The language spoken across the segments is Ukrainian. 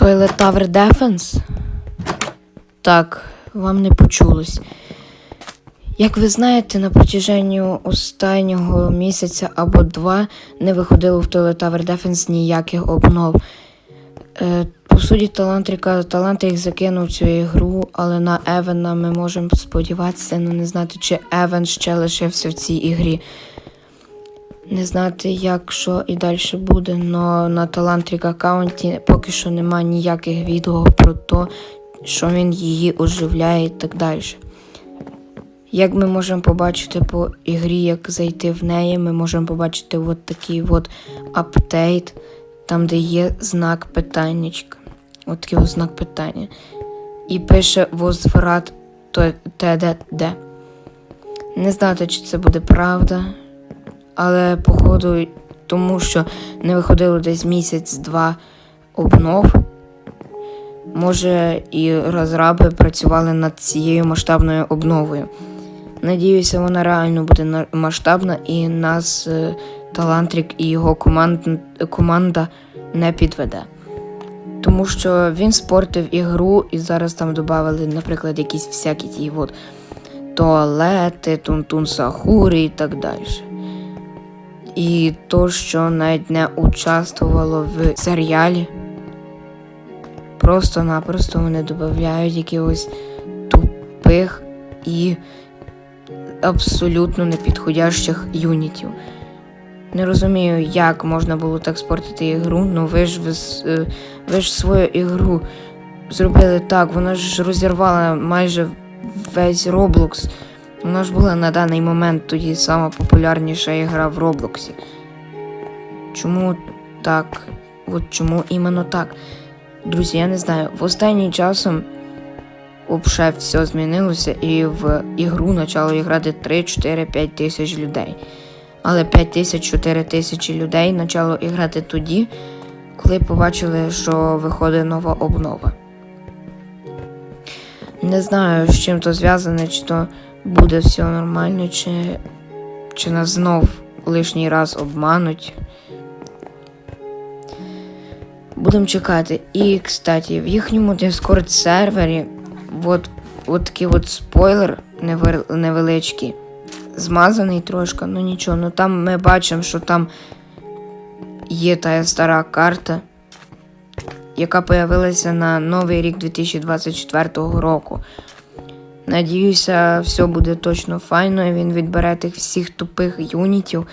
Toilet Tower Defense? Так, вам не почулось. Як ви знаєте, на протяженні останнього місяця або два не виходило в Toilet Tower Defense ніяких обнов. Е, по суті, Талантрика, Талантрик закинув цю ігру, але на Евена ми можемо сподіватися, але не знати, чи Евен ще лишився в цій ігрі. Не знати, як що і далі буде, але на Талантрик аккаунті поки що немає ніяких відео про те, що він її оживляє і так далі. Як ми можемо побачити по ігрі, як зайти в неї, ми можемо побачити от такий от апдейт, там, де є знак питаннячка. От такий от знак питання. І пише возврат ТДД. Не знати, чи це буде правда, але походу, тому що не виходило десь місяць-два обнов. Може, і розраби працювали над цією масштабною обновою. Надіюся, вона реально буде масштабна і нас е, Талантрик і його команд, команда не підведе. Тому що він спортив ігру і зараз там додали, наприклад, якісь всякі ті от туалети, тунтун сахури і так далі. І то, що навіть не участвувало в серіалі, просто-напросто вони додають якихось тупих і абсолютно непідходящих юнітів. Не розумію, як можна було так спортити ігру, ну ви ж ви, е, ж свою ігру зробили так, вона ж розірвала майже весь Roblox. Вона ж була на даний момент тоді сама популярніша ігра в Роблоксі. Чому так? От чому іменно так? Друзі, я не знаю. В останній часом взагалі все змінилося, і в ігру почало грати 3, 4, 5 тисяч людей. Але 5 тисяч 4 тисячі людей почало грати тоді, коли побачили, що виходить нова обнова. Не знаю, з чим то зв'язане, чи то буде все нормально, чи, чи нас знов лишній раз обмануть. Будемо чекати. І, кстати, в їхньому Discord сервері от, от такий от спойлер невеличкий. Змазаний трошки, ну нічого. Ну там ми бачимо, що там є та стара карта, яка появилася на новий рік 2024 року. Надіюся, все буде точно файно, і він відбере тих всіх тупих юнітів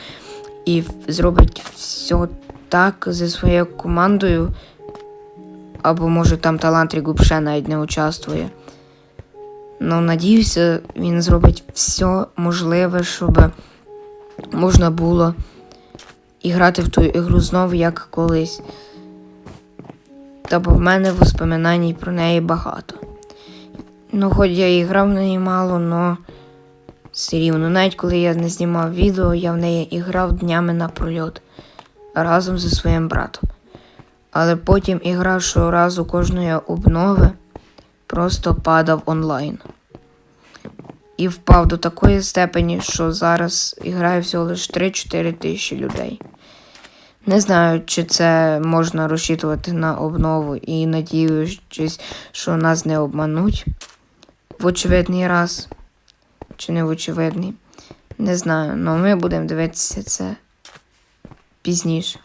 і зробить все так зі своєю командою. Або може там Талантрик взагалі навіть не участвує. Ну, надіюся, він зробить все можливе, щоб можна було і грати в ту ігру знову, як колись. Та бо в мене воспоминань про неї багато. Ну, хоч я і грав в неї мало, але все рівно. Навіть коли я не знімав відео, я в неї і грав днями напрольот разом зі своїм братом. Але потім ігра щоразу кожної обнови просто падав онлайн. І впав до такої степені, що зараз грає всього лише 3-4 тисячі людей. Не знаю, чи це можна розчитувати на обнову і надіюсь, що нас не обмануть в очевидний раз. Чи не в очевидний. Не знаю, але ми будемо дивитися це пізніше,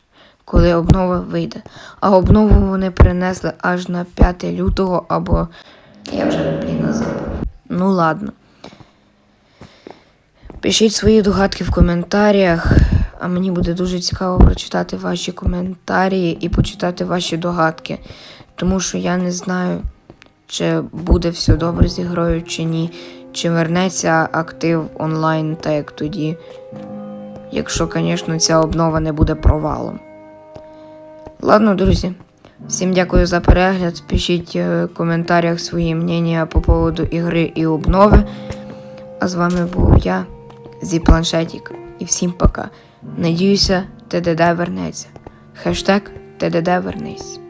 коли обнова вийде. А обнову вони принесли аж на 5 лютого або. Я вже блін забув. Ну ладно. Пишіть свої догадки в коментарях, а мені буде дуже цікаво прочитати ваші коментарі і почитати ваші догадки. Тому що я не знаю, чи буде все добре з ігрою, чи ні. Чи вернеться актив онлайн, так як тоді. Якщо, звісно, ця обнова не буде провалом. Ладно, друзі. Всім дякую за перегляд. Пишіть е, в коментарях свої мнення по поводу ігри і обнови. А з вами був я, Зі Планшетік. І всім пока. Надіюся, ТДД вернеться. Хештег ТДД вернись.